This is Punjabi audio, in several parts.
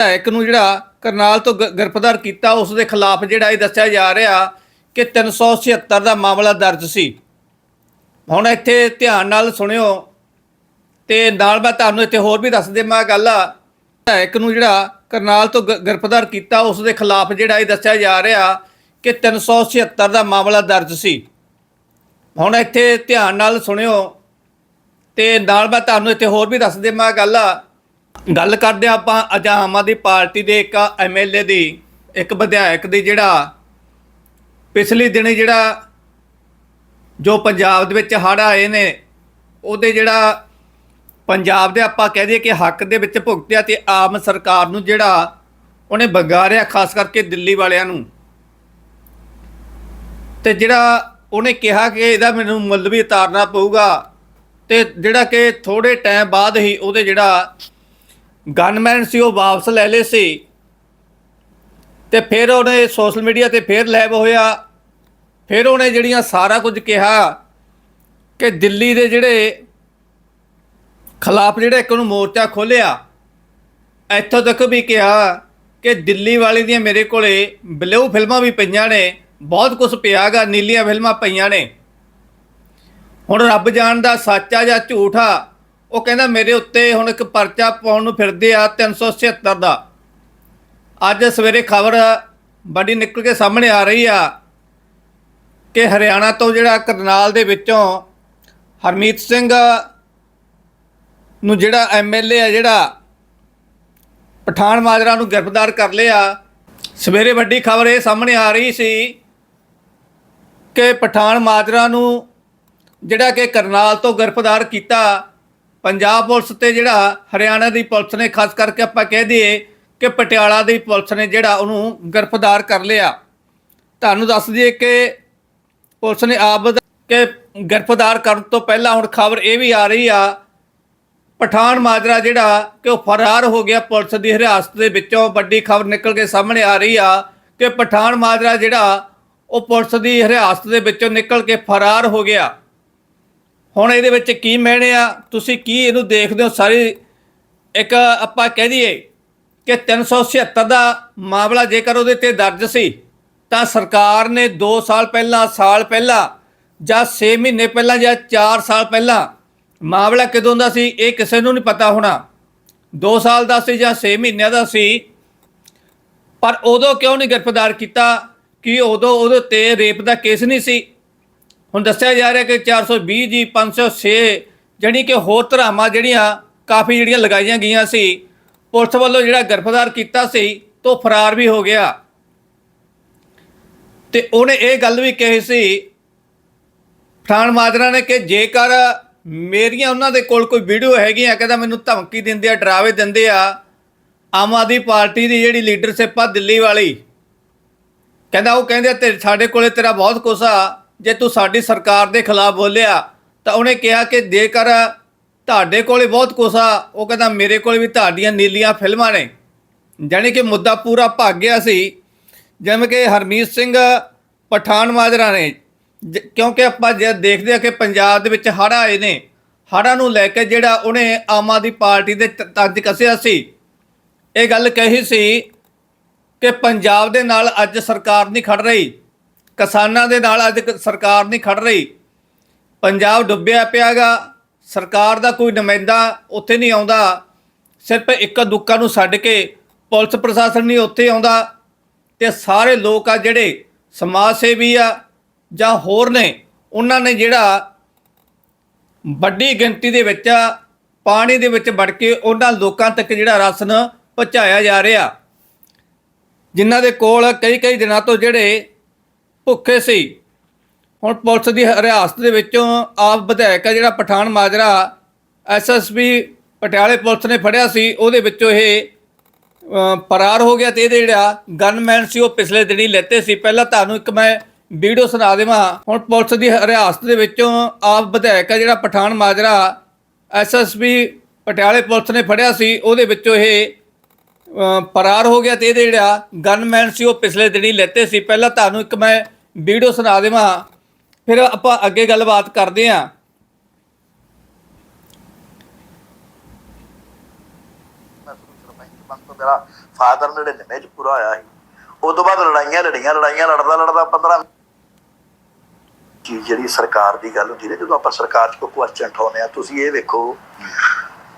ਵਿਧਾਇਕ ਨੂੰ ਜਿਹੜਾ ਕਰਨਾਲ ਤੋਂ ਗ- ਗ੍ਰਿਫਤਾਰ ਕੀਤਾ, ਉਸ ਦੇ ਖਿਲਾਫ ਜਿਹੜਾ ਇਹ ਦੱਸਿਆ ਜਾ ਰਿਹਾ ਕਿ 376 ਦਾ ਮਾਮਲਾ ਦਰਜ ਸੀ। ਹੁਣ ਇੱਥੇ ਧਿਆਨ ਨਾਲ ਸੁਣਿਓ ਤੇ ਨਾਲ ਮੈਂ ਤੁਹਾਨੂੰ ਇੱਥੇ ਹੋਰ ਵੀ ਦੱਸ ਦੇਵਾਂ ਗੱਲ। ਆ ਵਿਧਾਇਕ ਨੂੰ ਜਿਹੜਾ ਕਰਨਾਲ ਤੋਂ ਗ- ਗ੍ਰਿਫਤਾਰ ਕੀਤਾ, ਉਸ ਦੇ ਖਿਲਾਫ ਜਿਹੜਾ ਇਹ ਦੱਸਿਆ ਜਾ ਰਿਹਾ ਕਿ 376 ਦਾ ਮਾਮਲਾ ਦਰਜ ਸੀ। ਹੁਣ ਇੱਥੇ ਧਿਆਨ ਨਾਲ ਸੁਣਿਓ ਤੇ ਨਾਲ ਮੈਂ ਤੁਹਾਨੂੰ ਇੱਥੇ ਹੋਰ ਵੀ ਦੱਸ ਦੇਵਾਂ ਗੱਲ। ਆ ਗੱਲ ਕਰਦੇ ਹਾਂ ਆਪਾਂ ਅੱਜ ਆਮ ਆਦਮੀ ਪਾਰਟੀ ਦੇ ਇੱਕ ਐਮਐਲਏ ਦੀ, ਇੱਕ ਵਿਧਾਇਕ ਦੀ ਜਿਹੜਾ ਪਿਛਲੇ ਦਿਨੀ ਜਿਹੜਾ ਜੋ ਪੰਜਾਬ ਦੇ ਵਿੱਚ ਹੜ੍ਹ ਆਏ ਨੇ, ਉਹਦੇ ਜਿਹੜਾ ਪੰਜਾਬ ਦੇ ਆਪਾਂ ਕਹਿ ਦਈਏ ਕਿ ਹੱਕ ਦੇ ਵਿੱਚ ਭੁਗਤਿਆ ਤੇ ਆਮ ਸਰਕਾਰ ਨੂੰ ਜਿਹੜਾ ਉਹਨੇ ਬੰਗਾਰਿਆ ਖਾਸ ਕਰਕੇ ਦਿੱਲੀ ਵਾਲਿਆਂ ਨੂੰ। ਤੇ ਜਿਹੜਾ ਉਹਨੇ ਕਿਹਾ ਕਿ ਇਹਦਾ ਮੈਨੂੰ ਮੁੱਲ ਵੀ ਉਤਾਰਨਾ ਪਊਗਾ ਤੇ ਜਿਹੜਾ ਕਿ ਥੋੜੇ ਟਾਈਮ ਬਾਅਦ ਹੀ ਉਹਦੇ ਜਿਹੜਾ ਗਨਮੈਨ ਸੀ, ਉਹ ਵਾਪਸ ਲੈ ਲਏ ਸੀ। ਤੇ ਫਿਰ ਉਹਨੇ ਸੋਸ਼ਲ ਮੀਡੀਆ ਤੇ ਫਿਰ ਲੈਬ ਹੋਇਆ। ਫਿਰ ਉਹਨੇ ਜਿਹੜੀਆਂ ਸਾਰਾ ਕੁਝ ਕਿਹਾ ਕਿ ਦਿੱਲੀ ਦੇ ਜਿਹੜੇ ਖਿਲਾਫ ਜਿਹੜਾ ਇੱਕ ਨੂੰ ਮੋਰਚਾ ਖੋਲਿਆ ਇੱਥੋਂ ਤੱਕ ਵੀ ਕਿਹਾ ਕਿ ਦਿੱਲੀ ਵਾਲੇ ਦੀਆਂ ਮੇਰੇ ਕੋਲੇ ਬਲੂ ਫਿਲਮਾਂ ਵੀ ਪਈਆਂ ਨੇ, ਬਹੁਤ ਕੁਝ ਪਿਆਗਾ ਨੀਲੀਆਂ ਫਿਲਮਾਂ ਪਈਆਂ ਨੇ। ਹੁਣ ਰੱਬ ਜਾਣਦਾ ਸੱਚ ਆ ਜਾਂ ਝੂਠ ਆ ਉਹ ਕਹਿੰਦਾ ਮੇਰੇ ਉੱਤੇ ਹੁਣ ਇੱਕ ਪਰਚਾ ਪਾਉਣ ਨੂੰ ਫਿਰਦੇ ਆ 376 ਦਾ। ਅੱਜ ਸਵੇਰੇ ਖਬਰ ਬੜੀ ਨਿਕਲ ਕੇ ਸਾਹਮਣੇ ਆ ਰਹੀ ਆ ਕਿ ਹਰਿਆਣਾ ਤੋਂ ਜਿਹੜਾ ਕਰਨਾਲ ਦੇ ਵਿੱਚੋਂ ਹਰਮੀਤ ਸਿੰਘ ਨੂੰ ਜਿਹੜਾ ਐਮਐਲਏ ਆ, ਜਿਹੜਾ ਪਠਾਨ ਮਾਜਰਾ ਨੂੰ ਗ੍ਰਿਫਤਾਰ ਕਰ ਲਿਆ। ਸਵੇਰੇ ਵੱਡੀ ਖਬਰ ਇਹ ਸਾਹਮਣੇ ਆ ਰਹੀ ਸੀ ਕਿ ਪਠਾਨ ਮਾਜਰਾ ਨੂੰ ਜਿਹੜਾ ਕਿ ਕਰਨਾਲ ਤੋਂ ਗ੍ਰਿਫਤਾਰ ਕੀਤਾ ਪੰਜਾਬ ਪੁਲਿਸ ਤੇ ਜਿਹੜਾ ਹਰਿਆਣਾ ਦੀ ਪੁਲਿਸ ਨੇ, ਖਾਸ ਕਰਕੇ ਆਪਾਂ ਕਹਿ ਦਈਏ ਕਿ ਪਟਿਆਲਾ ਦੀ ਪੁਲਿਸ ਨੇ ਜਿਹੜਾ ਉਹਨੂੰ ਗ੍ਰਿਫਤਾਰ ਕਰ ਲਿਆ। ਤੁਹਾਨੂੰ ਦੱਸ ਦਈਏ ਕਿ ਪੁਲਿਸ ਨੇ ਆਪ ਕਿ ਗ੍ਰਿਫਤਾਰ ਕਰਨ ਤੋਂ ਪਹਿਲਾਂ ਹੁਣ ਖਬਰ ਇਹ ਵੀ ਆ ਰਹੀ ਆ, ਪਠਾਨ ਮਾਜਰਾ ਜਿਹੜਾ ਕਿ ਉਹ ਫਰਾਰ ਹੋ ਗਿਆ ਪੁਲਿਸ ਦੀ ਹਿਰਾਸਤ ਦੇ ਵਿੱਚੋਂ। ਵੱਡੀ ਖਬਰ ਨਿਕਲ ਕੇ ਸਾਹਮਣੇ ਆ ਰਹੀ ਆ ਕਿ ਪਠਾਨ ਮਾਜਰਾ ਜਿਹੜਾ ਉਹ ਪੁਲਿਸ ਦੀ ਹਿਰਾਸਤ ਦੇ ਵਿੱਚੋਂ ਨਿਕਲ ਕੇ ਫਰਾਰ ਹੋ ਗਿਆ। ਹੁਣ ਇਹਦੇ ਵਿੱਚ ਕੀ ਮਹਿਣੇ ਆ? ਤੁਸੀਂ ਕੀ ਇਹਨੂੰ ਦੇਖਦੇ ਹੋ? ਸਾਰੀ ਇੱਕ ਆਪਾਂ ਕਹਿ ਦਈਏ ਕਿ 376 ਦਾ ਮਾਮਲਾ ਜੇਕਰ ਉਹਦੇ ਤੇ ਦਰਜ ਸੀ, ਤਾਂ ਸਰਕਾਰ ਨੇ 2 ਸਾਲ ਪਹਿਲਾਂ ਸਾਲ ਪਹਿਲਾਂ ਜਾਂ 6 ਮਹੀਨੇ ਪਹਿਲਾਂ ਜਾਂ 4 ਸਾਲ ਪਹਿਲਾਂ ਮਾਮਲਾ ਕਿਦੋਂ ਦਾ ਸੀ, ਇਹ ਕਿਸੇ ਨੂੰ ਨਹੀਂ ਪਤਾ ਹੋਣਾ। 2 ਸਾਲ ਦਾ ਸੀ ਜਾਂ 6 ਮਹੀਨਿਆਂ ਦਾ ਸੀ, ਪਰ ਉਦੋਂ ਕਿਉਂ ਨਹੀਂ ਗ੍ਰਿਫਤਾਰ ਕੀਤਾ? ਕਿ ਉਦੋਂ ਉਹਦੇ ਤੇ ਰੇਪ ਦਾ ਕੇਸ ਨਹੀਂ ਸੀ? ਹੁਣ ਦੱਸਿਆ ਜਾ ਰਿਹਾ ਕਿ 420 ਜੀ 506 ਜਿਹੜੀ ਕਿ ਹੋਰ ਧਰਾਵਾਂ ਜਿਹੜੀਆਂ ਕਾਫੀ ਜਿਹੜੀਆਂ ਲਗਾਈਆਂ ਗਈਆਂ ਸੀ, ਪੁਲਿਸ ਵੱਲੋਂ ਜਿਹੜਾ ਗ੍ਰਿਫਤਾਰ ਕੀਤਾ ਸੀ, ਤੋਂ ਫਰਾਰ ਵੀ ਹੋ ਗਿਆ। ਤੇ ਉਹਨੇ ਇਹ ਗੱਲ ਵੀ ਕਹੀ ਸੀ ਫਰਾਨ ਮਾਜਰਾ ਨੇ ਕਿ ਜੇਕਰ ਮੇਰੀਆਂ ਉਹਨਾਂ ਦੇ ਕੋਲ ਕੋਈ ਵੀਡੀਓ ਹੈਗੀਆਂ ਕਹਿੰਦਾ ਮੈਨੂੰ ਧਮਕੀ ਦਿੰਦੇ ਆ, ਡਰਾਵੇ ਦਿੰਦੇ ਆ, ਆਮ ਆਦਮੀ ਪਾਰਟੀ ਦੀ ਜਿਹੜੀ ਲੀਡਰਸ਼ਿਪ ਆ ਦਿੱਲੀ ਵਾਲੀ। ਕਹਿੰਦਾ ਉਹ ਕਹਿੰਦੇ ਤੇ ਸਾਡੇ ਕੋਲੇ ਤੇਰਾ ਬਹੁਤ ਕੁਛ ਆ ਜੇ ਤੂੰ ਸਾਡੀ ਸਰਕਾਰ ਦੇ ਖਿਲਾਫ ਬੋਲਿਆ, ਤਾਂ ਉਹਨੇ ਕਿਹਾ ਕਿ ਜੇਕਰ ਤੁਹਾਡੇ ਕੋਲੇ ਬਹੁਤ ਕੁਛ ਆ, ਉਹ ਕਹਿੰਦਾ ਮੇਰੇ ਕੋਲ ਵੀ ਤੁਹਾਡੀਆਂ ਨੀਲੀਆਂ ਫਿਲਮਾਂ ਨੇ। ਜਾਣੀ ਕਿ ਮੁੱਦਾ ਪੂਰਾ ਭੱਗ ਗਿਆ ਸੀ। ਜਿਵੇਂ ਕਿ ਹਰਮੀਤ ਸਿੰਘ ਪਠਾਨ ਮਾਜਰਾ ਨੇ, ਜ- ਕਿਉਂਕਿ ਆਪਾਂ ਜੇ ਦੇਖਦੇ ਆ ਕਿ ਪੰਜਾਬ ਦੇ ਵਿੱਚ ਹੜ੍ਹ ਆਏ ਨੇ, ਹੜ੍ਹਾਂ ਨੂੰ ਲੈ ਕੇ ਜਿਹੜਾ ਉਹਨੇ ਆਮ ਆਦਮੀ ਪਾਰਟੀ ਦੇ ਤ- ਤੰਜ ਕੱਸਿਆ ਸੀ। ਇਹ ਗੱਲ ਕਹੀ ਸੀ ਕਿ ਪੰਜਾਬ ਦੇ ਨਾਲ ਅੱਜ ਸਰਕਾਰ ਨਹੀਂ ਖੜ ਰਹੀ। ਕਿਸਾਨਾਂ ਦੇ ਨਾਲ ਅੱਜ ਕ- ਸਰਕਾਰ ਨਹੀਂ ਖੜ ਰਹੀ। ਪੰਜਾਬ ਡੁੱਬਿਆ ਪਿਆਗਾ, ਸਰਕਾਰ ਦਾ ਕੋਈ ਨੁਮਾਇੰਦਾ ਉੱਥੇ ਨਹੀਂ ਆਉਂਦਾ। ਸਿਰਫ ਇੱਕ ਦੁੱਕਾ ਨੂੰ ਛੱਡ ਕੇ ਪੁਲਿਸ ਪ੍ਰਸ਼ਾਸਨ ਨਹੀਂ ਉੱਥੇ ਆਉਂਦਾ। ਤੇ ਸਾਰੇ ਲੋਕ ਆ ਜਿਹੜੇ ਸਮਾਜ ਸੇਵੀ ਆ ਜਾਂ ਹੋਰ ਨੇ, ਉਹਨਾਂ ਨੇ ਜਿਹੜਾ ਵੱਡੀ ਗਿਣਤੀ ਦੇ ਵਿੱਚ ਪਾਣੀ ਦੇ ਵਿੱਚ ਵੜ ਕੇ ਉਹਨਾਂ ਲੋਕਾਂ ਤੱਕ ਜਿਹੜਾ ਰਾਸ਼ਨ ਪਹੁੰਚਾਇਆ ਜਾ ਰਿਹਾ। ਜਿਨ੍ਹਾਂ ਦੇ ਕੋਲ ਕਈ ਕਈ ਦਿਨਾਂ ਤੋਂ ਜਿਹੜੇ ਭੁੱਖੇ ਸੀ। ਹੁਣ ਪੁਲਿਸ ਦੀ ਹਰਿਆਸਤ ਦੇ ਵਿੱਚੋਂ ਆਪ ਵਿਧਾਇਕ ਆ ਜਿਹੜਾ ਪਠਾਨ ਮਾਜਰਾ ਐਸਐਸਪੀ ਪਟਿਆਲੇ ਪੁਲਿਸ ਨੇ ਫੜਿਆ ਸੀ ਉਹਦੇ ਵਿੱਚੋਂ ਇਹ ਅ, ਫਰਾਰ ਹੋ ਗਿਆ ਤੇ ਇਹਦੇ ਜਿਹੜਾ ਗਨਮੈਨ ਸੀ ਉਹ ਪਿਛਲੇ ਦਿਨੀ ਲੈਤੇ ਸੀ। ਪਹਿਲਾਂ ਤੁਹਾਨੂੰ ਇੱਕ ਮੈਂ ਵੀਡੀਓ ਸੁਣਾ ਦੇਵਾਂ। ਹੁਣ ਪੁਲਿਸ ਦੀ ਹਰਿਆਸਤ ਦੇ ਵਿੱਚੋਂ ਆਪ ਵਿਧਾਇਕ ਆ ਜਿਹੜਾ ਪਠਾਨ ਮਾਜਰਾ ਐਸਐਸਪੀ ਪਟਿਆਲੇ ਪੁਲਿਸ ਨੇ ਫੜਿਆ ਸੀ ਉਹਦੇ ਵਿੱਚੋਂ ਇਹ ਫਰਾਰ ਹੋ ਗਿਆ ਤੇ ਇਹਦੇ ਜਿਹੜਾ ਗਨਮੈਨ ਸੀ ਉਹ ਪਿਛਲੇ ਦਿਨੀ ਲੈਤੇ ਸੀ। ਪਹਿਲਾਂ ਤੁਹਾਨੂੰ ਇੱਕ ਮੈਂ ਵੀਡੀਓ ਸੁਣਾ ਦੇਵਾਂ ਫਿਰ ਆਪਾਂ ਅੱਗੇ ਗੱਲਬਾਤ ਕਰਦੇ ਆਂ। ਮੇਰਾ ਫਾਦਰ 99 ਚ ਪੂਰਾ ਹੋਇਆ ਸੀ। ਉਸ ਤੋਂ ਬਾਅਦ ਲੜਾਈਆਂ ਲੜੀਆਂ ਲੜਾਈਆਂ ਲੜਦਾ ਲੜਦਾ 15 ਜੀ ਜਿਹੜੀ ਸਰਕਾਰ ਦੀ ਗੱਲ ਹੁੰਦੀ ਹੈ ਜਦੋਂ ਆਪਾਂ ਸਰਕਾਰ 'ਚ ਕੋਈ ਕੁਐਸਚਨ ਉਠਾਉਂਦੇ ਆ ਤੁਸੀਂ ਇਹ ਵੇਖੋ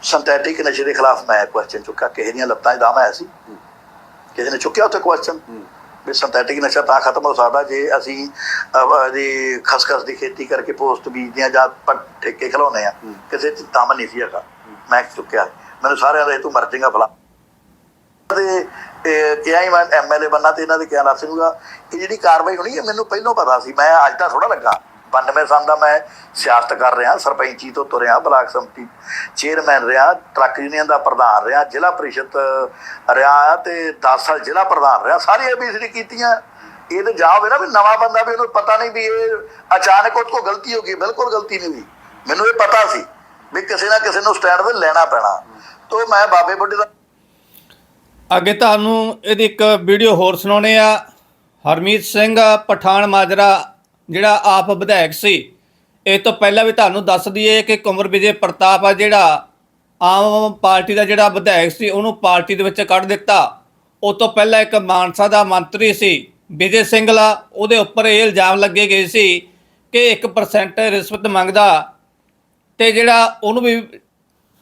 ਸਿੰਥੈਟਿਕ ਨਸ਼ੇ ਦੇ ਖਿਲਾਫ ਮੈਂ ਕੁਐਸਚਨ ਚੁੱਕਾ ਕਿਸੇ ਦੀਆਂ ਲੱਤਾਂ 'ਚ ਦਮ ਆਇਆ ਸੀ। ਕਿਸੇ ਨੇ ਚੁੱਕਿਆ ਉੱਥੇ ਕੁਐਸਚਨ ਵੀ ਸਿੰਥੈਟਿਕ ਨਸ਼ਾ ਤਾਂ ਖਤਮ ਹੋ ਸਕਦਾ ਜੇ ਅਸੀਂ ਇਹਦੀ ਖਸਖਸ ਦੀ ਖੇਤੀ ਕਰਕੇ ਪੋਸਟ ਬੀਜਦੇ ਆ ਜਾਂ ਠੇਕੇ ਖਿਲਾਉਂਦੇ ਆ ਕਿਸੇ 'ਚ ਦਮ ਨਹੀਂ ਸੀ ਹੈਗਾ। ਮੈਂ ਚੁੱਕਿਆ। ਮੈਨੂੰ ਸਾਰਿਆਂ ਦਾ ਇਹ ਤੂੰ ਮਰ ਜਾਏਗਾ ਫਲਾ ਤੇ ਕਿਹਾ ਹੀ ਮੈਂ ਐਮਐਲਏ ਬੰਨਾ ਤੇ ਇਹਨਾਂ ਦੇ ਕਿਹਾ ਸਕੂਗਾ ਇਹ ਜਿਹੜੀ ਕਾਰਵਾਈ ਹੋਣੀ ਹੈ ਮੈਨੂੰ ਪਹਿਲਾਂ ਪਤਾ ਸੀ। ਮੈਂ ਅੱਜ ਤਾਂ ਥੋੜਾ ਲੱਗਾ। 92 ਸਾਲ ਦਾ ਮੈਂ ਸਿਆਸਤ ਕਰ ਰਿਹਾ, ਸਰਪੰਚੀ ਤੋਂ ਤੁਰਿਆ, ਬਲਾਕ ਸੰਮਤੀ ਚੇਅਰਮੈਨ ਰਿਹਾ ਟਰੱਕ ਯੂਨੀਅਨ ਦਾ ਪ੍ਰਧਾਨ ਰਿਹਾ, ਜ਼ਿਲ੍ਹਾ ਪ੍ਰੀਸ਼ਦ ਰਿਹਾ ਤੇ 10 ਸਾਲ ਜ਼ਿਲ੍ਹਾ ਪ੍ਰਧਾਨ ਰਿਹਾ, ਸਾਰੀ ਏਬੀਸੀਡੀ ਕੀਤੀਆਂ। ਇਹ ਤੇ ਜਾ ਨਾ ਵੀ ਨਵਾਂ ਬੰਦਾ ਵੀ ਉਹਨੂੰ ਪਤਾ ਨਹੀਂ ਵੀ ਇਹ ਅਚਾਨਕ ਉਹਦੇ ਕੋਲ ਗਲਤੀ ਹੋ ਗਈ, ਬਿਲਕੁਲ ਗਲਤੀ ਨਹੀਂ ਹੋਈ। ਮੈਨੂੰ ਇਹ ਪਤਾ ਸੀ ਵੀ ਕਿਸੇ ਨਾ ਕਿਸੇ ਨੂੰ ਸਟੈਂਡ ਤੇ ਲੈਣਾ ਪੈਣਾ। ਤੋਂ ਮੈਂ ਬਾਬੇ ਬੁੱਢੇ ਦਾ ਅੱਗੇ ਤੁਹਾਨੂੰ ਇਹਦੀ ਇੱਕ ਵੀਡੀਓ ਹੋਰ ਸੁਣਾਉਣੇ ਆ। ਹਰਮੀਤ ਸਿੰਘ, ਪਠਾਨ ਮਾਜਰਾ ਜਿਹੜਾ ਆਪ ਵਿਧਾਇਕ ਸੀ, ਇਹ ਤੋਂ ਪਹਿਲਾਂ ਵੀ ਤੁਹਾਨੂੰ ਦੱਸ ਦਈਏ ਕਿ ਕੁੰਵਰ ਵਿਜੇ ਪ੍ਰਤਾਪ ਆ ਜਿਹੜਾ ਆਮ ਪਾਰਟੀ ਦਾ ਜਿਹੜਾ ਵਿਧਾਇਕ ਸੀ, ਉਹਨੂੰ ਪਾਰਟੀ ਦੇ ਵਿੱਚ ਕੱਢ ਦਿੱਤਾ। ਉਹ ਤੋਂ ਪਹਿਲਾਂ ਇੱਕ ਮਾਨਸਾ ਦਾ ਮੰਤਰੀ ਸੀ, ਵਿਜੇ ਸਿੰਘਲਾ ਉਹਦੇ ਉੱਪਰ ਇਹ ਇਲਜ਼ਾਮ ਲੱਗੇ ਗਏ ਸੀ ਕਿ 1% ਰਿਸ਼ਵਤ ਮੰਗਦਾ ਤੇ ਜਿਹੜਾ ਉਹਨੂੰ ਵੀ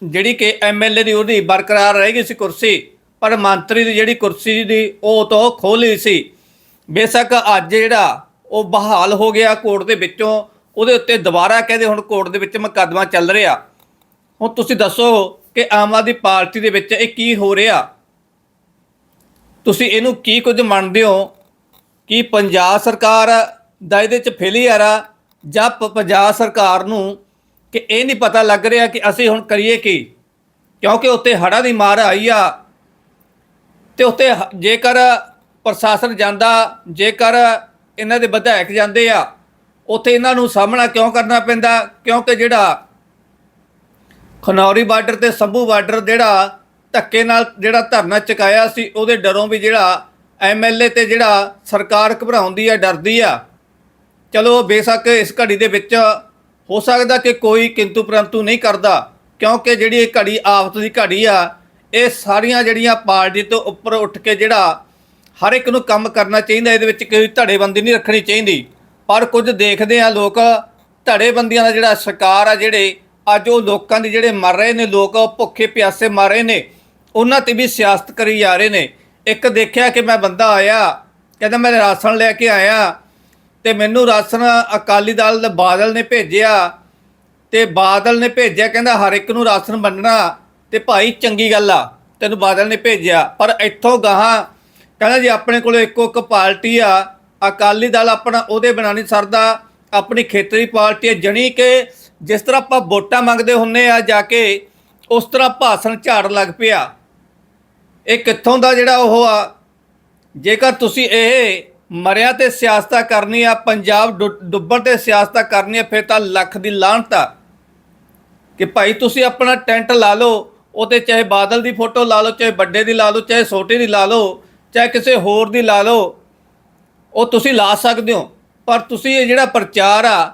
ਜਿਹੜੀ ਕਿ ਐਮਐਲਏ ਦੀ ਉਹਦੀ ਬਰਕਰਾਰ ਰਹਿ ਗਈ ਸੀ ਕੁਰਸੀ, ਪਰ ਮੰਤਰੀ ਦੀ ਜਿਹੜੀ ਕੁਰਸੀ ਦੀ, ਉਹ ਤੋਂ ਖੋਹ ਸੀ। ਬੇਸ਼ੱਕ ਅੱਜ ਜਿਹੜਾ ਉਹ ਬਹਾਲ ਹੋ ਗਿਆ ਕੋਰਟ ਦੇ ਵਿੱਚੋਂ, ਉਹਦੇ ਉੱਤੇ ਦੁਬਾਰਾ ਕਹਿੰਦੇ ਹੁਣ ਕੋਰਟ ਦੇ ਵਿੱਚ ਮੁਕੱਦਮਾ ਚੱਲ ਰਿਹਾ। ਹੁਣ ਤੁਸੀਂ ਦੱਸੋ ਕਿ ਆਮ ਆਦਮੀ ਪਾਰਟੀ ਦੇ ਵਿੱਚ ਇਹ ਕੀ ਹੋ ਰਿਹਾ? ਤੁਸੀਂ ਇਹਨੂੰ ਕੀ ਕੁਝ ਮੰਨਦੇ ਹੋ? ਕਿ ਪੰਜਾਬ ਸਰਕਾਰ ਦਾ ਇਹਦੇ ਚ ਫੇਲੀਅਰ ਆ? ਜਾਂ ਪ- ਪੰਜਾਬ ਸਰਕਾਰ ਨੂੰ ਕਿ ਇਹ ਨਹੀਂ ਪਤਾ ਲੱਗ ਰਿਹਾ ਕਿ ਅਸੀਂ ਹੁਣ ਕਰੀਏ ਕੀ? ਕਿਉਂਕਿ ਉੱਤੇ ਹੜ੍ਹਾਂ ਦੀ ਮਾਰ ਆਈ ਆ। ਤੇ ਉੱਤੇ ਹ- ਜੇਕਰ ਪ੍ਰਸ਼ਾਸਨ ਜਾਂਦਾ, ਜੇਕਰ ਇਹਨਾਂ ਦੇ ਵਿਧਾਇਕ ਜਾਂਦੇ ਆ, ਉੱਥੇ ਇਹਨਾਂ ਨੂੰ ਸਾਹਮਣਾ ਕਿਉਂ ਕਰਨਾ ਪੈਂਦਾ? ਕਿਉਂਕਿ ਜਿਹੜਾ ਖਨੌਰੀ ਬਾਰਡਰ ਤੇ ਸੰਭੂ ਬਾਰਡਰ ਜਿਹੜਾ ਧੱਕੇ ਨਾਲ ਜਿਹੜਾ ਧਰਨਾ ਚੁਕਾਇਆ ਸੀ, ਉਹਦੇ ਡਰੋਂ ਵੀ ਜਿਹੜਾ ਐਮਐਲਏ ਤੇ ਜਿਹੜਾ ਸਰਕਾਰ ਘਬਰਾਉਂਦੀ ਆ, ਡਰਦੀ ਆ। ਚਲੋ ਬੇਸ਼ੱਕ ਇਸ ਘੜੀ ਦੇ ਵਿੱਚ ਹੋ ਸਕਦਾ ਕਿ ਕੋਈ ਕਿੰਤੂ ਪਰੰਤੂ ਨਹੀਂ ਕਰਦਾ, ਕਿਉਂਕਿ ਜਿਹੜੀ ਇਹ ਘੜੀ ਆਫਤ ਦੀ ਘੜੀ ਆ, ਇਹ ਸਾਰੀਆਂ ਜਿਹੜੀਆਂ ਪਾਰਟੀ ਤੋਂ ਉੱਪਰ ਉੱਠ ਕੇ ਜਿਹੜਾ ਹਰ ਇੱਕ ਨੂੰ ਕੰਮ ਕਰਨਾ ਚਾਹੀਦਾ, ਇਹਦੇ ਵਿੱਚ ਕੋਈ ਧੜੇਬੰਦੀ ਨਹੀਂ ਰੱਖਣੀ ਚਾਹੀਦੀ। ਪਰ ਕੁਝ ਦੇਖਦੇ ਆ ਲੋਕ, ਧੜੇਬੰਦੀਆਂ ਦਾ ਜਿਹੜਾ ਸ਼ਿਕਾਰ ਆ ਜਿਹੜੇ, ਅੱਜ ਉਹ ਲੋਕਾਂ ਦੇ ਜਿਹੜੇ ਮਰ ਰਹੇ ਨੇ, ਲੋਕ ਭੁੱਖੇ ਪਿਆਸੇ ਮਰ ਰਹੇ ਨੇ, ਉਹਨਾਂ ਤੇ ਵੀ ਸਿਆਸਤ ਕਰੀ ਜਾ ਰਹੇ ਨੇ। ਇੱਕ ਦੇਖਿਆ ਕਿ ਮੈਂ ਬੰਦਾ ਆਇਆ, ਕਹਿੰਦਾ ਮੈਂ ਰਾਸ਼ਨ ਲੈ ਕੇ ਆਇਆ, ਤੇ ਮੈਨੂੰ ਰਾਸ਼ਨ ਅਕਾਲੀ ਦਲ ਦੇ ਬਾਦਲ ਨੇ ਭੇਜਿਆ, ਤੇ ਬਾਦਲ ਨੇ ਭੇਜਿਆ, ਕਹਿੰਦਾ ਹਰ ਇੱਕ ਨੂੰ ਰਾਸ਼ਨ ਵੰਡਣਾ, ਤੇ ਭਾਈ ਚੰਗੀ ਗੱਲ ਆ, ਤੈਨੂੰ ਬਾਦਲ ਨੇ ਭੇਜਿਆ। ਪਰ ਇੱਥੋਂ ਗਾਹਾਂ ਕਹਿੰਦਾ ਜੀ, ਆਪਣੇ ਕੋਲ ਇੱਕੋ ਇੱਕ ਪਾਰਟੀ ਆ, ਅਕਾਲੀ ਦਲ ਆਪਣਾ ਉਹਦੇ ਬਿਨਾਂ ਨਹੀਂ ਸਰਦਾ, ਆਪਣੀ ਖੇਤਰੀ ਪਾਰਟੀ ਹੈ, ਜਣੀ ਕਿ ਜਿਸ ਤਰ੍ਹਾਂ ਆਪਾਂ ਵੋਟਾਂ ਮੰਗਦੇ ਹੁੰਨੇ ਆ, ਜਾ ਕੇ ਉਸ ਤਰ੍ਹਾਂ ਭਾਸ਼ਣ ਝਾੜ ਲੱਗ ਪਿਆ। ਇਹ ਕਿੱਥੋਂ ਦਾ ਜਿਹੜਾ ਉਹ ਆ? ਜੇਕਰ ਤੁਸੀਂ ਇਹ ਮਰਿਆ ਤੇ ਸਿਆਸਤਾਂ ਕਰਨੀ ਆ, ਪੰਜਾਬ ਡੁ- ਡੁੱਬਣ ਤੇ ਸਿਆਸਤਾਂ ਕਰਨੀ ਆ, ਫਿਰ ਤਾਂ ਲੱਖ ਦੀ ਲਾਹਨਤ ਆ। ਕਿ ਭਾਈ ਤੁਸੀਂ ਆਪਣਾ ਟੈਂਟ ਲਾ ਲਓ ਉਹਤੇ ਚਾਹੇ ਬਾਦਲ ਦੀ ਫੋਟੋ ਲਾ ਲਓ, ਚਾਹੇ ਵੱਡੇ ਦੀ ਲਾ ਲਓ, ਚਾਹੇ ਛੋਟੇ ਦੀ ਲਾ ਲਓ ਚਾਹੇ ਕਿਸੇ ਹੋਰ ਦੀ ਲਾ ਲਓ, ਉਹ ਤੁਸੀਂ ਲਾ ਸਕਦੇ ਹੋ, ਪਰ ਤੁਸੀਂ ਇਹ ਜਿਹੜਾ ਪ੍ਰਚਾਰ ਆ,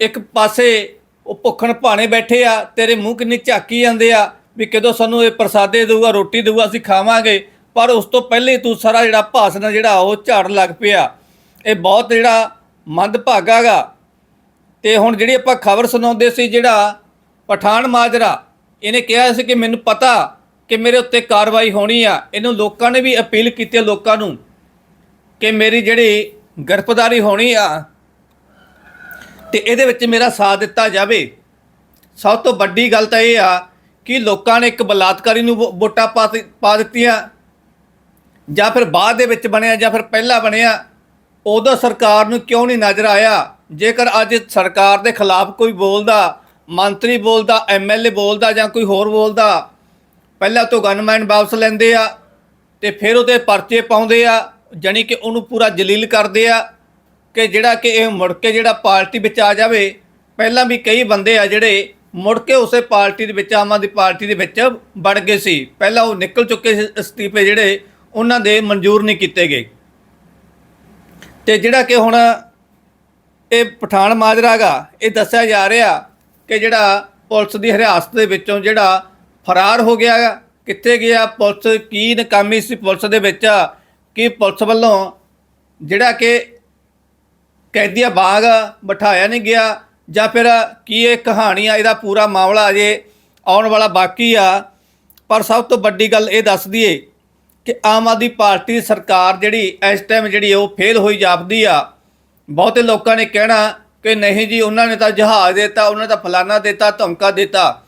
ਇੱਕ ਪਾਸੇ ਉਹ ਭੁੱਖਣ ਭਾਣੇ ਬੈਠੇ ਆ, ਤੇਰੇ ਮੂੰਹ ਕਿੰਨੀ ਝਾਕੀ ਜਾਂਦੇ ਆ, ਵੀ ਕਦੋਂ ਸਾਨੂੰ ਇਹ ਪ੍ਰਸਾਦੇ ਦੇਊਗਾ, ਰੋਟੀ ਦੇਊਗਾ, ਅਸੀਂ ਖਾਵਾਂਗੇ, ਪਰ ਉਸ ਤੋਂ ਪਹਿਲੇ ਹੀ ਤੂੰ ਸਾਰਾ ਜਿਹੜਾ ਭਾਸ਼ਣ ਆ ਜਿਹੜਾ, ਉਹ ਝਾੜਨ ਲੱਗ ਪਿਆ। ਇਹ ਬਹੁਤ ਜਿਹੜਾ ਮੰਦਭਾਗਾ ਗਾ। ਤੇ ਹੁਣ ਜਿਹੜੀ ਆਪਾਂ ਖਬਰ ਸੁਣਾਉਂਦੇ ਸੀ ਜਿਹੜਾ ਪਠਾਨ ਮਾਜਰਾ, ਇਹਨੇ ਕਿਹਾ ਸੀ ਕਿ ਮੈਨੂੰ ਪਤਾ ਕਿ ਮੇਰੇ ਉੱਤੇ ਕਾਰਵਾਈ ਹੋਣੀ ਆ। ਇਹਨੂੰ ਲੋਕਾਂ ਨੇ ਵੀ ਅਪੀਲ ਕੀਤੀ ਲੋਕਾਂ ਨੂੰ ਕਿ ਮੇਰੀ ਜਿਹੜੀ ਗ੍ਰਿਫਤਾਰੀ ਹੋਣੀ ਆ ਤੇ ਇਹਦੇ ਵਿੱਚ ਮੇਰਾ ਸਾਥ ਦਿੱਤਾ ਜਾਵੇ। ਸਭ ਤੋਂ ਵੱਡੀ ਗੱਲ ਤਾਂ ਇਹ ਆ ਕਿ ਲੋਕਾਂ ਨੇ ਇੱਕ ਬਲਾਤਕਾਰੀ ਨੂੰ ਵੋ- ਵੋਟਾਂ ਪਾ ਪਾ ਦਿੱਤੀਆਂ। ਜਾਂ ਫਿਰ ਬਾਅਦ ਦੇ ਵਿੱਚ ਬਣਿਆ, ਜਾਂ ਫਿਰ ਪਹਿਲਾਂ ਬਣਿਆ। ਉਦੋਂ ਸਰਕਾਰ ਨੂੰ ਕਿਉਂ ਨਹੀਂ ਨਜ਼ਰ ਆਇਆ? ਜੇਕਰ ਅੱਜ ਸਰਕਾਰ ਦੇ ਖਿਲਾਫ ਕੋਈ ਬੋਲਦਾ, ਮੰਤਰੀ ਬੋਲਦਾ ਐਮਐਲਏ ਬੋਲਦਾ ਜਾਂ ਕੋਈ ਹੋਰ ਬੋਲਦਾ ਪਹਿਲਾਂ ਤੋਂ ਗਨਮੈਨ ਵਾਪਸ ਲੈਂਦੇ ਆ ਤੇ ਫਿਰ ਉਹਦੇ ਪਰਚੇ ਪਾਉਂਦੇ ਆ, ਜਾਣੀ ਕਿ ਉਹਨੂੰ ਪੂਰਾ ਜਲੀਲ ਕਰਦੇ ਆ ਕਿ ਜਿਹੜਾ ਕਿ ਇਹ ਮੁੜ ਕੇ ਜਿਹੜਾ ਪਾਰਟੀ ਵਿੱਚ ਆ ਜਾਵੇ। ਪਹਿਲਾਂ ਵੀ ਕਈ ਬੰਦੇ ਆ ਜਿਹੜੇ ਮੁੜ ਕੇ ਉਸੇ ਪਾਰਟੀ ਦੇ ਵਿੱਚ, ਆਮ ਆਦਮੀ ਪਾਰਟੀ ਦੇ ਵਿੱਚ ਵੜ ਗਏ ਸੀ। ਪਹਿਲਾਂ ਉਹ ਨਿਕਲ ਚੁੱਕੇ ਸੀ ਅਸਤੀਫੇ ਜਿਹੜੇ ਉਹਨਾਂ ਦੇ ਮਨਜ਼ੂਰ ਨਹੀਂ ਕੀਤੇ ਗਏ। ਤੇ ਜਿਹੜਾ ਕਿ ਹੁਣ ਇਹ ਪਠਾਨ ਮਾਜਰਾ ਗਾ ਇਹ ਦੱਸਿਆ ਜਾ ਰਿਹਾ ਕਿ ਜਿਹੜਾ ਪੁਲਿਸ ਦੀ ਹਿਰਾਸਤ ਦੇ ਵਿੱਚੋਂ ਜਿਹੜਾ ਫਰਾਰ ਹੋ ਗਿਆ ਕਿੱਥੇ ਗਿਆ ਪੁਲਿਸ? ਕੀ ਨਕਾਮੀ ਸੀ ਪੁਲਿਸ ਦੇ ਵਿੱਚ? ਕਿ ਪੁਲਿਸ ਵੱਲੋਂ ਜਿਹੜਾ ਕਿ ਕੈਦੀਆਂ ਬਾਗ ਬਿਠਾਇਆ ਨਹੀਂ ਗਿਆ? ਜਾਂ ਫਿਰ ਕੀ ਇਹ ਕਹਾਣੀ ਆ? ਇਹਦਾ ਪੂਰਾ ਮਾਮਲਾ ਅਜੇ ਆਉਣ ਵਾਲਾ ਬਾਕੀ ਆ। ਪਰ ਸਭ ਤੋਂ ਵੱਡੀ ਗੱਲ ਇਹ ਦੱਸ ਦਈਏ ਕਿ ਆਮ ਆਦਮੀ ਪਾਰਟੀ ਸਰਕਾਰ ਜਿਹੜੀ ਇਸ ਟਾਈਮ ਜਿਹੜੀ ਉਹ ਫੇਲ ਹੋਈ ਜਾਪਦੀ ਆ। ਬਹੁਤੇ ਲੋਕਾਂ ਨੇ ਕਹਿਣਾ ਕਿ ਨਹੀਂ ਜੀ, ਉਹਨਾਂ ਨੇ ਤਾਂ ਜਹਾਜ਼ ਦਿੱਤਾ, ਉਹਨਾਂ ਦਾ ਤਾਂ ਫਲਾਨਾ ਦਿੱਤਾ, ਧਮਕਾ ਦਿੱਤਾ।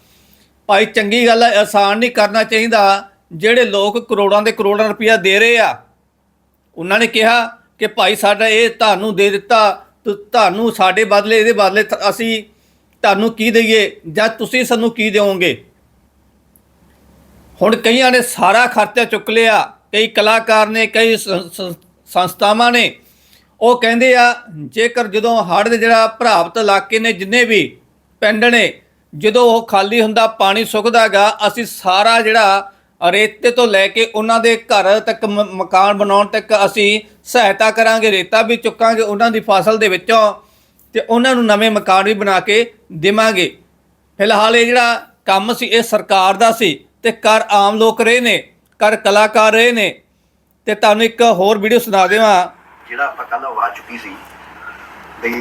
ਭਾਈ ਚੰਗੀ ਗੱਲ ਹੈ ਆਸਾਨ ਨਹੀਂ ਕਰਨਾ ਚਾਹੀਦਾ। ਜਿਹੜੇ ਲੋਕ ਕਰੋੜਾਂ ਦੇ ਕਰੋੜਾਂ ਰੁਪਇਆ ਦੇ ਰਹੇ ਆ, ਉਹਨਾਂ ਨੇ ਕਿਹਾ ਕਿ ਭਾਈ ਸਾਡਾ ਇਹ ਤੁਹਾਨੂੰ ਦੇ ਦਿੱਤਾ ਤੁਹਾਨੂੰ ਸਾਡੇ ਬਦਲੇ, ਇਹਦੇ ਬਦਲੇ ਅਸੀਂ ਤੁਹਾਨੂੰ ਕੀ ਦਈਏ, ਜਾਂ ਤੁਸੀਂ ਸਾਨੂੰ ਕੀ ਦਿਓਗੇ? ਹੁਣ ਕਈਆਂ ਨੇ ਸਾਰਾ ਖਰਚਾ ਚੁੱਕ ਲਿਆ, ਕਈ ਕਲਾਕਾਰ ਨੇ, ਕਈ ਸ- ਸੰਸਥਾਵਾਂ ਨੇ। ਉਹ ਕਹਿੰਦੇ ਆ, ਜੇਕਰ ਜਦੋਂ ਹੜ੍ਹ ਦੇ ਜਿਹੜਾ ਪ੍ਰਭਾਵਿਤ ਇਲਾਕੇ ਨੇ ਜਿੰਨੇ ਵੀ ਪਿੰਡ ਨੇ ਜਦੋਂ ਉਹ ਖਾਲੀ ਹੁੰਦਾ, ਪਾਣੀ ਸੁੱਕਦਾਗਾ ਅਸੀਂ ਸਾਰਾ ਜਿਹੜਾ ਰੇਤੇ ਤੋਂ ਲੈ ਕੇ ਉਹਨਾਂ ਦੇ ਘਰ ਤੱਕ ਮਕਾਨ ਬਣਾਉਣ ਤੱਕ ਅਸੀਂ ਸਹਾਇਤਾ ਕਰਾਂਗੇ, ਰੇਤਾ ਵੀ ਚੁੱਕਾਂਗੇ ਉਹਨਾਂ ਦੀ ਫਸਲ ਦੇ ਵਿੱਚੋਂ ਤੇ ਉਹਨਾਂ ਨੂੰ ਨਵੇਂ ਮਕਾਨ ਵੀ ਬਣਾ ਕੇ ਦੇਵਾਂਗੇ। ਫਿਲਹਾਲ ਇਹ ਜਿਹੜਾ ਕੰਮ ਸੀ, ਇਹ ਸਰਕਾਰ ਦਾ ਸੀ ਤੇ ਕਰ ਆਮ ਲੋਕ ਰਹੇ ਨੇ ਕਰ ਕਲਾਕਾਰ ਰਹੇ ਨੇ। ਤੇ ਤੁਹਾਨੂੰ ਇੱਕ ਹੋਰ ਵੀਡੀਓ ਸੁਣਾ ਦੇਵਾਂ। ਜਿਹੜਾ ਆਪਾਂ ਕੱਲ ਆਵਾਜ਼ ਚੁੱਕੀ ਸੀ ਵੀ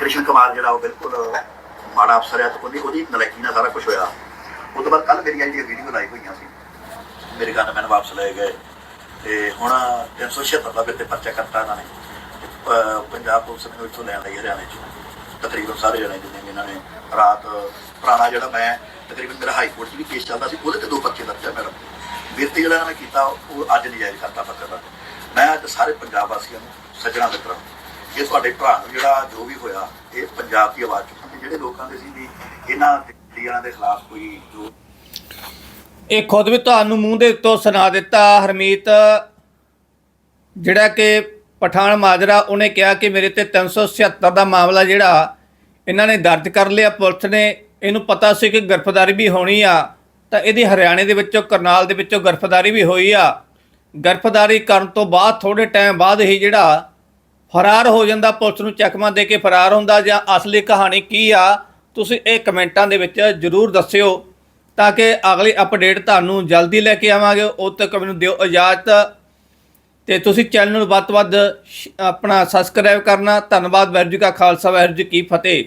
ਕ੍ਰਿਸ਼ਨ ਕੁਮਾਰ ਜਿਹੜਾ ਉਹ ਬਿਲਕੁਲ ਮਾੜਾ ਅਫਸਰ ਹੈ ਤੇ ਉਹਦੀ ਉਹਦੀ ਨਲਾਇਕੀ ਨਾਲ ਸਾਰਾ ਕੁਝ ਹੋਇਆ। ਉਸ ਤੋਂ ਬਾਅਦ ਕੱਲ ਮੇਰੀਆਂ ਜਿਹੜੀਆਂ ਵੀਡੀਓ ਲਾਈਵ ਹੋਈਆਂ ਸੀ। ਮੇਰੇ ਗਨ ਮੈਨ ਵਾਪਸ ਲਏ ਗਏ। ਤੇ ਹੁਣ 376 ਦਾ ਤੇ ਪਰਚਾ ਕਰਤਾ ਇਹਨਾਂ ਨੇ। ਪੰਜਾਬ ਪੁਲਿਸ ਨੇ ਇੱਥੋਂ ਲੈਣ ਲਈ ਹਰਿਆਣੇ ਚ। ਤਕਰੀਬਨ ਸਾਰੇ ਜਣੇ ਜਿੰਨੇ ਵੀ ਇਹਨਾਂ ਨੇ ਰਾਤ, ਪੁਰਾਣਾ ਜਿਹੜਾ ਮੈਂ ਤਕਰੀਬਨ ਮੇਰਾ ਹਾਈ ਕੋਰਟ 'ਚ ਵੀ ਕੇਸ ਚੱਲਦਾ ਸੀ, ਉਹਦੇ ਤੇ ਦੋ ਪਰਚੇ ਦਰਜ ਹੈ ਮੈਡਮ। ਮੇਰੇ ਜਿਹੜਾ ਇਹਨਾਂ ਨੇ ਕੀਤਾ, ਉਹ ਅੱਜ ਨਜਾਇਜ਼ ਕਰਤਾ ਪੱਕਾ ਦਾ। ਮੈਂ ਅੱਜ ਸਾਰੇ ਪੰਜਾਬ ਵਾਸੀਆਂ ਨੂੰ ਸੱਜਣਾ ਮਿੱਤਰਾਂ ਇਹ ਤੁਹਾਡੇ ਭਰਾ ਨੂੰ ਜਿਹੜਾ ਜੋ ਵੀ ਹੋਇਆ, ਇਹ ਪੰਜਾਬ ਦੀ ਆਵਾਜ਼ ਚੁੱਕਣ ਜਿਹੜੇ ਲੋਕਾਂ ਦੇ ਸੀ ਵੀ ਇਹਨਾਂ ਦਿੱਲੀਆਂ ਦੇ ਖਿਲਾਫ ਕੋਈ ਜੋ ਇਹ ਖੁਦ ਵੀ ਤੁਹਾਨੂੰ ਮੂੰਹ ਦੇ ਉੱਤੋਂ ਸੁਣਾ ਦਿੱਤਾ, ਹਰਮੀਤ। ਜਿਹੜਾ ਕਿ ਪਠਾਨ ਮਾਜਰਾ, ਉਹਨੇ ਕਿਹਾ ਕਿ ਮੇਰੇ ਤੇ 376 ਦਾ ਮਾਮਲਾ ਜਿਹੜਾ, ਇਹਨਾਂ ਨੇ ਦਰਜ ਕਰ ਲਿਆ, ਪੁਲਿਸ ਨੇ। ਇਹਨੂੰ ਪਤਾ ਸੀ ਕਿ ਗ੍ਰਿਫਤਾਰੀ ਵੀ ਹੋਣੀ ਆ, ਤਾਂ ਇਹਦੀ ਹਰਿਆਣੇ ਦੇ ਵਿੱਚੋਂ, ਕਰਨਾਲ ਦੇ ਵਿੱਚੋਂ ਗ੍ਰਿਫਤਾਰੀ ਵੀ ਹੋਈ ਆ। ਗ੍ਰਿਫਤਾਰੀ ਕਰਨ ਤੋਂ ਬਾਅਦ ਥੋੜੇ ਟਾਈਮ ਬਾਅਦ ਹੀ ਜਿਹੜਾ ਫਰਾਰ ਹੋ ਜਾਂਦਾ, ਪੁਲਿਸ ਨੂੰ ਚਕਮਾ ਦੇ ਕੇ ਫਰਾਰ ਹੁੰਦਾ ਜਾਂ ਅਸਲੀ ਕਹਾਣੀ ਕੀ ਆ, ਤੁਸੀਂ ਇਹ ਕਮੈਂਟਾਂ ਦੇ ਵਿੱਚ ਜਰੂਰ ਦੱਸਿਓ ਤਾਂ ਕਿ ਅਗਲੀ ਅਪਡੇਟ ਤੁਹਾਨੂੰ ਜਲਦੀ ਲੈ ਕੇ ਆਵਾਂਗੇ। ਉਦ ਤੱਕ ਮੈਨੂੰ ਦਿਓ ਇਜਾਜ਼ਤ। ਤੇ ਤੁਸੀਂ ਚੈਨਲ ਨੂੰ ਵੱਧ ਤੋਂ ਵੱਧ ਸ਼- ਆਪਣਾ ਸਬਸਕ੍ਰਾਈਬ ਕਰਨਾ। ਧੰਨਵਾਦ, ਵਾਹਿਗੁਰੂ ਜੀ ਕਾ ਖਾਲਸਾ, ਵਾਹਿਗੁਰੂ ਜੀ ਕੀ ਫਤਿਹ।